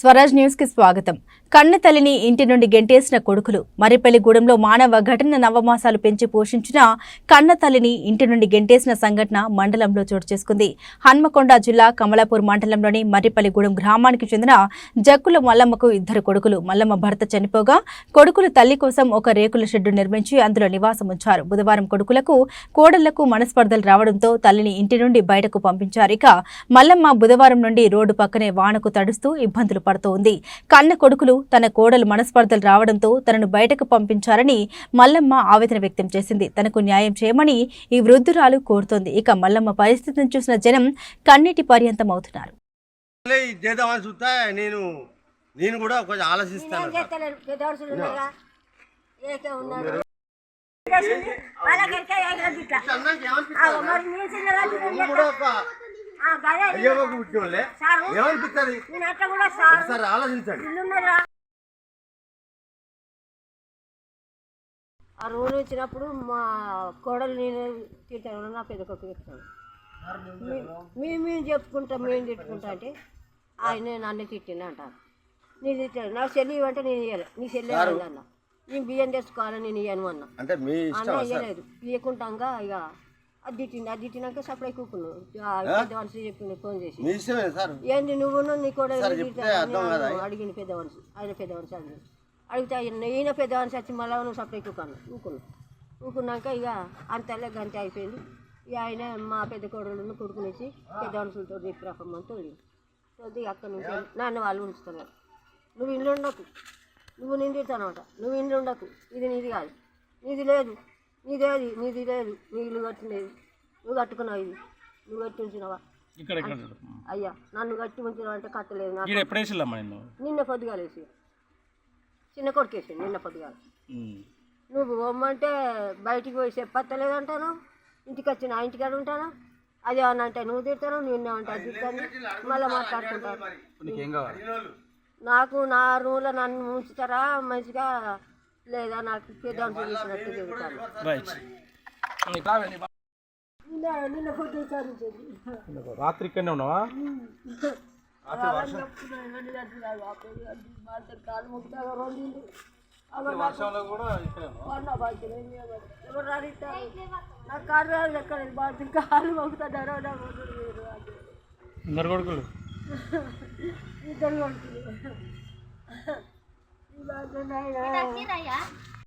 స్వరాజ్ న్యూస్కి స్వాగతం. కన్న తల్లిని ఇంటి నుండి గెంటేసిన కొడుకులు మరిపల్లిగూడెంలో మానవ ఘటన నవమాసాలు పెంచి పోషించిన కన్న తల్లిని ఇంటి నుండి గెంటేసిన సంఘటన మండలంలో చోటు చేసుకుంది. హన్మకొండ జిల్లా కమలాపూర్ మండలంలోని మర్రిపల్లిగూడెం గ్రామానికి చెందిన జక్కుల మల్లమ్మకు ఇద్దరు కొడుకులు. మల్లమ్మ భర్త చనిపోగా కొడుకులు తల్లి కోసం ఒక రేకుల షెడ్డు నిర్మించి అందులో నివాసం ఉంచారు. బుధవారం కొడుకులకు కోడళ్ళకు మనస్పర్ధలు రావడంతో తల్లిని ఇంటి నుండి బయటకు పంపించారు. ఇక మల్లమ్మ బుధవారం నుండి రోడ్డు పక్కనే వానకు తడుస్తూ ఇబ్బందులు పడుతూ ఉంది కన్న కొడుకులు తన కోడలు మనస్పర్ధలు రావడంతో తనను బయటకు పంపించారని మల్లమ్మ ఆవేదన వ్యక్తం చేసింది. తనకు న్యాయం చేయమని ఈ వృద్ధురాలు కోరుతోంది. ఇక మల్లమ్మ పరిస్థితిని చూసిన జనం కన్నీటి పర్యంతం అవుతున్నారు నేను నేను కూడా కొంచెం ఆలోచిస్తాను వాళ్ళకి ఇట్లా. మరి నేను చిన్నగా ఒక ఆ, ఒక ఏమనిపిస్తుంది నేను ఒకసారి ఆలోచించండి. రోజు వచ్చినప్పుడు మా కోడలు నేను తింటాను నా పెద్ద కొడుకు తింటాను మేము మేము చెప్పుకుంటాం మేము తిట్టుకుంటా అంటే ఆయన నన్ను తిట్టింది అంటారు నీ తిట్టాడు నాకు చెల్లి ఇవ్వంటే నేను ఇవ్వాలి నీ చెల్లి అన్న? నేను బియ్యం తెచ్చుకోవాలని నేను ఇవ్వను అన్న. అంటే ఇవ్వలేదు ఇవ్వకుంటాగా ఇక అది తిట్టింది అది తిట్టినాక సప్లై కూకున్నావు పెద్ద మనిషి చెప్పింది ఫోన్ చేసి. ఏంది నువ్వు నీ కూడా. అడిగింది పెద్ద మనిషి ఆయన పెద్ద మనిషి అడిగింది అడిగితే ఆయన ఈయన పెద్ద మనిషి వచ్చి మళ్ళీ నువ్వు సప్లై కూకున్నావు. ఊకున్నావు ఊకున్నాక ఇక అంతలే గంట అయిపోయింది. ఇక ఆయన మా పెద్ద కొడుకులను కొడుకునేసి పెద్ద మనుషులతో చెప్పిరమ్మని తోడి తోడి అక్కడ నుంచి నాన్న వాళ్ళు ఉంచుతున్నారు. నువ్వు ఇంట్లో ఉండకు. నువ్వు నిందిస్తానమాట నువ్వు ఇంట్లో ఉండకు. ఇది నీది కాదు. నీది లేదు. నీదేది నీది లేదు నీ ఇల్లు కట్టినది నువ్వు కట్టుకున్నావు ఇది. నువ్వు కట్టి ఉంచినావా ఇక్కడ ఇక్కడ అయ్యా నన్ను కట్టి ఉంచినావు అంటే కట్టలేదు నాకు. ఇక్కడ ఎప్పుడు వేసిల్లమ్మా నిన్ను? నిన్న పొద్దుగాలేసి చిన్న కొడుకేసి నిన్న పొద్దుగాల. నువ్వు బొమ్మంటే బయటికి పోయి చెప్పత్తలేదంటాను? ఇంటికి వచ్చి నా ఇంటికాడ ఉంటాను? అది ఏమన్నా అంటే నువ్వు తిడతాను నిన్న అంటే అది తిడతాను? మళ్ళీ మాట్లాడుకుంటాను. నీకేం కావాలి? నాకు నా రూమ్లో నన్ను ఉంచుతారా మంచిగా లేదా నాకు చూసినట్టు. నిన్న విచారించేది రాత్రి ఇక్కడనే ఉన్నావా? వర్షంలో కూడా ఇక్కడే ఎవరు రానిస్తారు? నా కారు రాదు ఎక్కడ బాగా కాలు మొక్కుతాడు ఇద్దరు కొడుకులు. ఇద్దరు కొడుకులు. 你到西南院